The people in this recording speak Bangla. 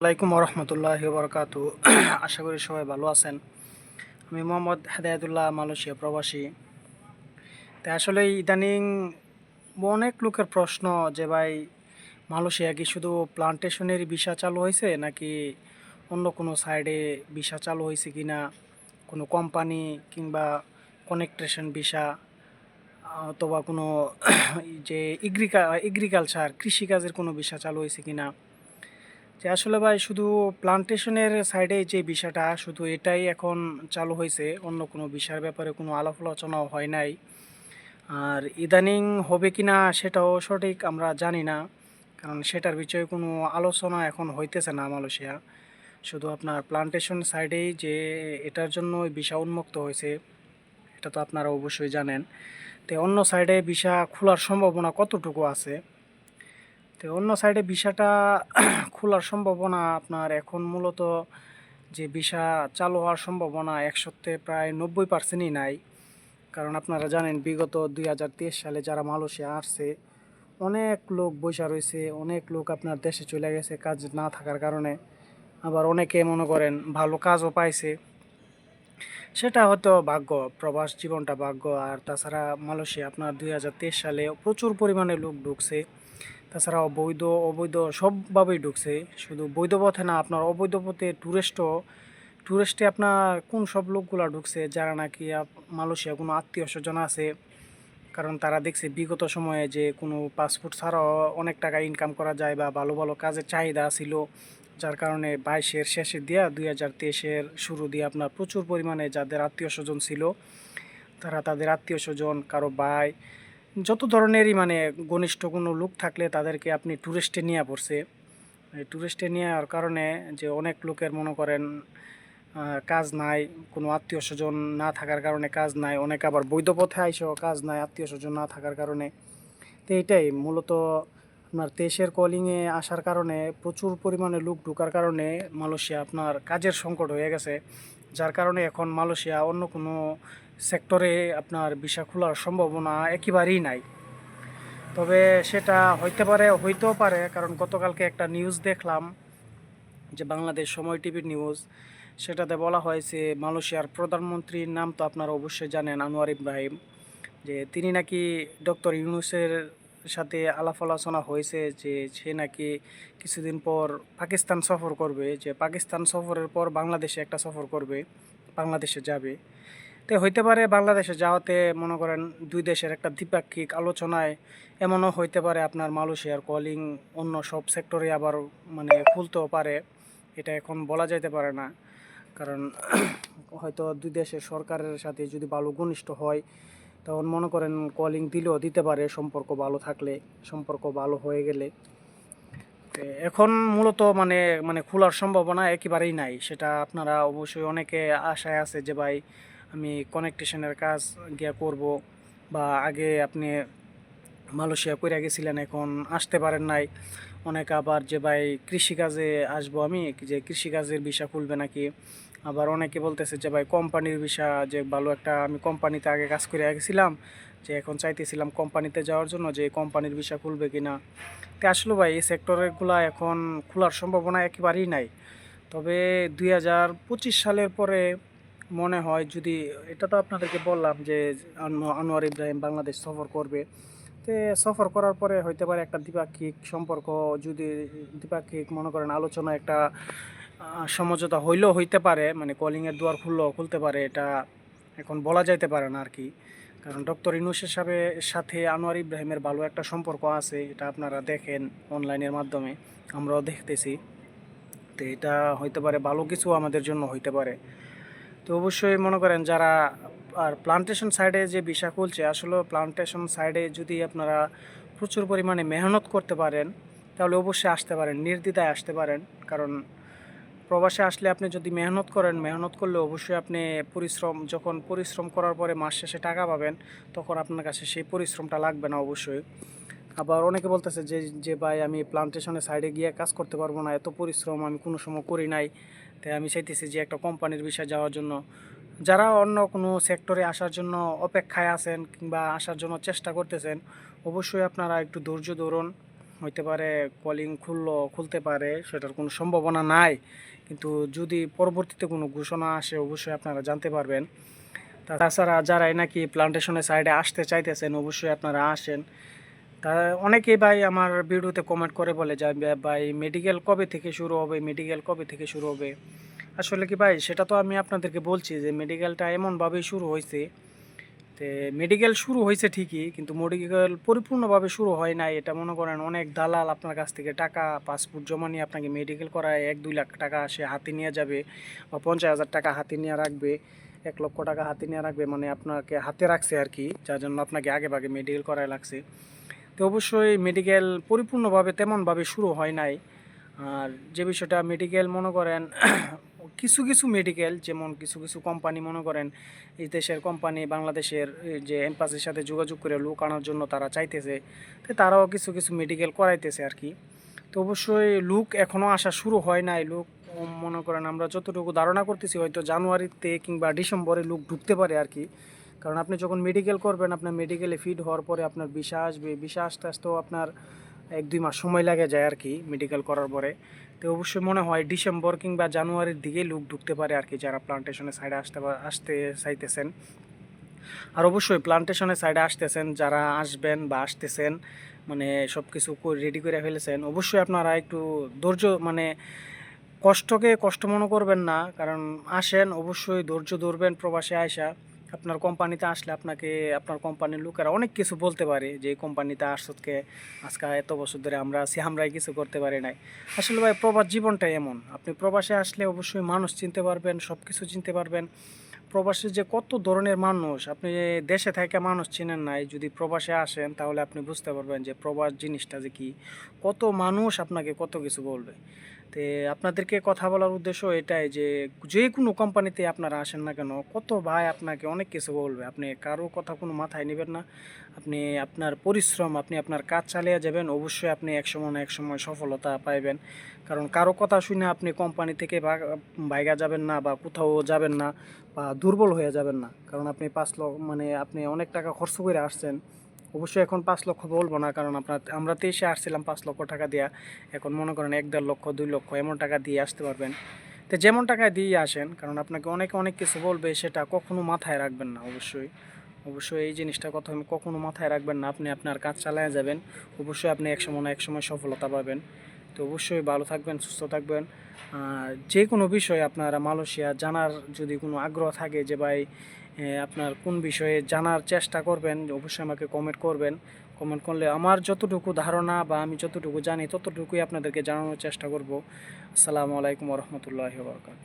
আসসালামাইকুম রহমতুল্লাহ বরকাত আশা করি সবাই ভালো আছেন। আমি মোহাম্মদ হেদায়তুল্লাহ মালয়েশিয়া প্রবাসী। তাই আসলে ইদানিং অনেক লোকের প্রশ্ন যে, ভাই, মালয়েশিয়া কি শুধু প্লান্টেশনের ভিসা চালু হয়েছে, নাকি অন্য কোনো সাইডে ভিসা চালু হয়েছে কি না কোনো কোম্পানি কিংবা কনেকট্রেশন ভিসা, অথবা কোনো যে এগ্রিকা এগ্রিকালচার কৃষিকাজের কোনো ভিসা চালু হয়েছে কি না যে আসলে ভাই শুধু প্লান্টেশনের সাইডে যে বিষয়টা, শুধু এটাই এখন চালু হয়েছে অন্য কোনো বিষয়ের ব্যাপারে কোনো আলাপ আলোচনাও হয় নাই। আর ইদানিং হবে কি না সেটাও সঠিক আমরা জানি না, কারণ সেটার বিষয়ে কোনো আলোচনা এখন হইতেছে না মালয়েশিয়া। শুধু আপনার প্লান্টেশন সাইডেই যে এটার জন্য ভিসা উন্মুক্ত হয়েছে এটা তো আপনারা অবশ্যই জানেন। তো অন্য সাইডে ভিসা খোলার সম্ভাবনা কতটুকু আছে? তো অন্য সাইডে ভিসাটা খোলার সম্ভাবনা আপনার এখন মূলত যে ভিসা চালু হওয়ার সম্ভাবনা একশোতে প্রায় নব্বই পার্সেন্টই নাই। কারণ আপনারা জানেন, বিগত দুই হাজার তেইশ সালে যারা মালয়েশিয়া আসছে, অনেক লোক বৈশা রয়েছে, অনেক লোক আপনার দেশে চলে গেছে কাজ না থাকার কারণে। আবার অনেকে মনে করেন ভালো কাজও পাইছে। সেটা হয়তো ভাগ্য, প্রবাস জীবনটা ভাগ্য। আর তাছাড়া মালয়েশিয়া আপনার দুই হাজার তেইশ সালে প্রচুর পরিমাণে লোক ঢুকছে। তাছাড়া বৈধ অবৈধ সবভাবেই ঢুকছে। শুধু বৈধ পথে না, আপনার অবৈধ পথে ট্যুরিস্টও ট্যুরিস্টে আপনার কোন সব লোকগুলো ঢুকছে, যারা নাকি মালয়েশিয়া কোনো আত্মীয় স্বজন আছে? কারণ তারা দেখছে বিগত সময়ে যে কোনো পাসপোর্ট ছাড়াও অনেক টাকা ইনকাম করা যায় বা ভালো ভালো কাজের চাহিদা ছিল। যার কারণে বাইশের শেষের দিয়া দুই হাজার তেইশের শুরু দিয়ে আপনার প্রচুর পরিমাণে যাদের আত্মীয় স্বজন ছিল, তারা তাদের আত্মীয় স্বজন, কারও ভাই যত ধরনেরই মানে ঘনিষ্ঠ কোনো লোক থাকলে তাদেরকে আপনি ট্যুরিস্টে নিয়ে পড়ছে। ট্যুরিস্টে নেওয়ার কারণে যে অনেক লোকের মনে করেন কাজ নাই, কোনো আত্মীয় স্বজন না থাকার কারণে কাজ নাই, অনেক আবার বৈধ পথে আইসেও কাজ নাই, আত্মীয় স্বজন না থাকার কারণে। তো এইটাই মূলত আপনার দেশের কলিংয়ে আসার কারণে প্রচুর পরিমাণে লোক ঢোকার কারণে মালয়েশিয়া আপনার কাজের সংকট হয়ে গেছে। যার কারণে এখন মালয়েশিয়া অন্য কোনো সেক্টরে আপনার ভিসা খোলার সম্ভাবনা একেবারেই নাই। তবে সেটা হইতে পারে, হইতেও পারে, কারণ গতকালকে একটা নিউজ দেখলাম যে বাংলাদেশ সময় টিভির নিউজ, সেটাতে বলা হয়েছে মালয়েশিয়ার প্রধানমন্ত্রীর নাম তো আপনারা অবশ্যই জানেন, আনোয়ার ইব্রাহিম, যে তিনি নাকি ডক্টর ইউনুসের সাথে আলাপ আলোচনা হয়েছে যে সে নাকি কিছুদিন পর পাকিস্তান সফর করবে, যে পাকিস্তান সফরের পর বাংলাদেশে একটা সফর করবে, বাংলাদেশে যাবে। তো হইতে পারে বাংলাদেশে যাওয়াতে মনে করেন দুই দেশের একটা দ্বিপাক্ষিক আলোচনায় এমনও হইতে পারে আপনার মালয়েশিয়ার কলিং অন্য সব সেক্টরে আবার মানে খুলতেও পারে। এটা এখন বলা যাইতে পারে না। কারণ হয়তো দুই দেশের সরকারের সাথে যদি ভালো ঘনিষ্ঠ হয়, তখন মনে করেন কলিং দিলেও দিতে পারে সম্পর্ক ভালো থাকলে, সম্পর্ক ভালো হয়ে গেলে। এখন মূলত মানে মানে খোলার সম্ভাবনা একেবারেই নাই। সেটা আপনারা অবশ্যই অনেকে আশায় আছে যে ভাই আমি কানেকটেশনের কাজ গিয়া করব বা আগে আপনি মালয়েশিয়া কইরা গেছিলেন, এখন আসতে পারেন নাই। অনেকে আবার যে ভাই কৃষিকাজে আসব আমি, যে কৃষিকাজের ভিসা খুলবে নাকি? আবার অনেকে বলতেছে যে ভাই কোম্পানির ভিসা যে ভালো একটা, আমি কোম্পানিতে আগে কাজ করে গেছিলাম, যে এখন চাইতেছিলাম কোম্পানিতে যাওয়ার জন্য যে কোম্পানির ভিসা খুলবে কিনা। তো আসলে ভাই এই সেক্টরেরগুলো এখন খোলার সম্ভাবনা একেবারেই নাই। তবে দুই হাজার পঁচিশ সালের পরে মনে হয় যদি, এটা তো আপনাদেরকে বললাম যে আনো- আনোয়ার ইব্রাহিম বাংলাদেশ সফর করবে। তো সফর করার পরে হইতে পারে একটা দ্বিপাক্ষিক সম্পর্ক, যদি দ্বিপাক্ষিক মনে করেন আলোচনা একটা সমঝোতা হইলেও হইতে পারে মানে কলিংয়ের দুয়ার খুললেও খুলতে পারে, এটা এখন বলা যাইতে পারে না আর কি কারণ ডক্টর ইনুসের সাথে সাথে আনোয়ার ইব্রাহিমের ভালো একটা সম্পর্ক আছে, এটা আপনারা দেখেন অনলাইনের মাধ্যমে, আমরাও দেখতেছি। তো এটা হইতে পারে ভালো কিছু আমাদের জন্য হইতে পারে। তো অবশ্যই মনে করেন যারা, আর প্লান্টেশন সাইডে যে বিষা খুলছে, আসলে প্লান্টেশন সাইডে যদি আপনারা প্রচুর পরিমাণে মেহনত করতে পারেন, তাহলে অবশ্যই আসতে পারেন, নির্দ্বিধায় আসতে পারেন। কারণ প্রবাসে আসলে আপনি যদি মেহনত করেন, মেহনত করলে অবশ্যই আপনি পরিশ্রম, যখন পরিশ্রম করার পরে মাস শেষে টাকা পাবেন, তখন আপনার কাছে সেই পরিশ্রমটা লাগবে না অবশ্যই। আবার অনেকে বলতেছে যে যে ভাই আমি প্লান্টেশনের সাইডে গিয়ে কাজ করতে পারব না, এত পরিশ্রম আমি কোনো সময় করি নাই। তাই আমি চাইতেছি যে একটা কোম্পানির বিষয়ে যাওয়ার জন্য। যারা অন্য কোনো সেক্টরে আসার জন্য অপেক্ষায় আছেন কিংবা আসার জন্য চেষ্টা করতেছেন, অবশ্যই আপনারা একটু ধৈর্য ধরুন। হইতে পারে কলিং খুললো, খুলতে পারে, সেটার কোনো সম্ভাবনা নাই। কিন্তু যদি পরবর্তীতে কোনো ঘোষণা আসে, অবশ্যই আপনারা জানতে পারবেন। তাছাড়া যারাই নাকি প্লান্টেশনের সাইডে আসতে চাইতেছেন, অবশ্যই আপনারা আসেন। তা অনেকেই ভাই আমার ভিডিওতে কমেন্ট করে বলে যে, "ভাই- মেডিকেল কবে থেকে শুরু হবে? মেডিকেল কবে থেকে শুরু হবে? আসলে কি ভাই, সেটা তো আমি আপনাদেরকে বলছি যে মেডিকেলটা এমনভাবেই শুরু হয়েছে। তে মেডিকেল শুরু হয়েছে ঠিকই, কিন্তু মেডিকেল পরিপূর্ণভাবে শুরু হয় নাই। এটা মনে করেন অনেক দালাল আপনার কাছ থেকে টাকা পাসপোর্ট জমা নিয়ে আপনাকে মেডিকেল করায়। এক, দুই লাখ টাকা সে হাতে নিয়ে যাবে বা পঞ্চাশ হাজার টাকা হাতে নিয়ে রাখবে। এক লক্ষ টাকা হাতে নিয়ে রাখবে মানে আপনাকে হাতে রাখছে আর কি, যার জন্য আপনাকে আগে ভাগে মেডিকেল করায় লাগছে। তো অবশ্যই মেডিকেল পরিপূর্ণভাবে তেমনভাবে শুরু হয় নাই। আর যে বিষয়টা মেডিকেল মনে করেন, কিছু কিছু মেডিকেল যেমন কিছু কিছু কোম্পানি মনে করেন, এই দেশের কোম্পানি বাংলাদেশের যে এম্পাসির সাথে যোগাযোগ করে লোক আনার জন্য তারা চাইতেছে, তো তারাও কিছু কিছু মেডিকেল করাইতেছে আর কি। তো অবশ্যই লুক এখনও আসা শুরু হয় নাই। লুক মনে করেন, আমরা যতটুকু ধারণা করতেছি হয়তো জানুয়ারিতে কিংবা ডিসেম্বরে লুক ঢুকতে পারে আর কি। কারণ আপনি যখন মেডিকেল করবেন, আপনার মেডিকেলে ফিট হওয়ার পরে আপনার ভিসা আসবে ভিসা আসতে আসতেও আপনার এক দুই মাস সময় লাগে যায় আর কি মেডিকেল করার পরে। তো অবশ্যই মনে হয় ডিসেম্বর কিংবা জানুয়ারির দিকে লুক ঢুকতে পারে আর কি যারা প্লান্টেশনের সাইডে আসতে আসতে চাইতেছেন। আর অবশ্যই প্লান্টেশনের সাইডে আসতেছেন, যারা আসবেন বা আসতেছেন মানে সব কিছু রেডি করে ফেলেছেন, অবশ্যই আপনারা একটু ধৈর্য মানে কষ্টকে কষ্ট মনে করবেন না। কারণ আসেন, অবশ্যই ধৈর্য ধরবেন প্রবাসে আয়সা আপনার কোম্পানিতে আসলে আপনাকে, আপনার কোম্পানির লোকেরা অনেক কিছু বলতে পারে যে কোম্পানিতে আসতকে, আজকে এত বছর ধরে আমরা আছি, আমরাই কিছু করতে পারি নাই। আসলে ভাই, প্রবাস জীবনটাই এমন। আপনি প্রবাসে আসলে অবশ্যই মানুষ চিনতে পারবেন সব কিছু চিনতে পারবেন। প্রবাসে যে কত ধরনের মানুষ, আপনি দেশে থেকে মানুষ চিনেন নাই, যদি প্রবাসে আসেন, তাহলে আপনি বুঝতে পারবেন যে, প্রবাস জিনিসটা যে কি, কত মানুষ আপনাকে কত কিছু বলবে। তে আপনাদেরকে কথা বলার উদ্দেশ্য এটাই যে যে কোনো কোম্পানিতে আপনারা আসেন না কেন, কত ভাই আপনাকে অনেক কিছু বলবে। আপনি কারও কথা কোনো মাথায় নেবেন না। আপনি আপনার পরিশ্রম, আপনি আপনার কাজ চালিয়ে যাবেন, অবশ্যই আপনি এক সময় না এক সময় সফলতা পাইবেন। কারণ কারও কথা শুনে আপনি কোম্পানি থেকে ভাইগা যাবেন না বা কোথাও যাবেন না বা দুর্বল হয়ে যাবেন না। কারণ আপনি পাঁচ লক্ষ মানে আপনি অনেক টাকা খরচ করে আসছেন। অবশ্যই এখন পাঁচ লক্ষ বলব না, কারণ আপনার আমরা তেইশে আসছিলাম পাঁচ লক্ষ টাকা দিয়া। এখন মনে করেন এক দেড় লক্ষ, দুই লক্ষ এমন টাকা দিয়ে আসতে পারবেন। তো যেমন টাকায় দিয়ে আসেন, কারণ আপনাকে অনেকে অনেক কিছু বলবে, সেটা কখনো মাথায় রাখবেন না অবশ্যই। অবশ্যই এই জিনিসটা কথা কখনো মাথায় রাখবেন না, আপনি আপনার কাজ চালায় যাবেন। অবশ্যই আপনি এক সময় না এক সময় সফলতা পাবেন। তো অবশ্যই ভালো থাকবেন, সুস্থ থাকবেন। যে কোনো বিষয়ে আপনারা মালয়েশিয়া জানার যদি কোনো আগ্রহ থাকে যে, ভাই আপনার কোন বিষয়ে জানার চেষ্টা করবেন, অবশ্যই আমাকে কমেন্ট করবেন। কমেন্ট করলে আমার যতটুকু ধারণা বা আমি যতটুকু জানি, ততটুকুই আপনাদেরকে জানানোর চেষ্টা করব। আসসালামু আলাইকুম রহমতুল্লাহ বরকাত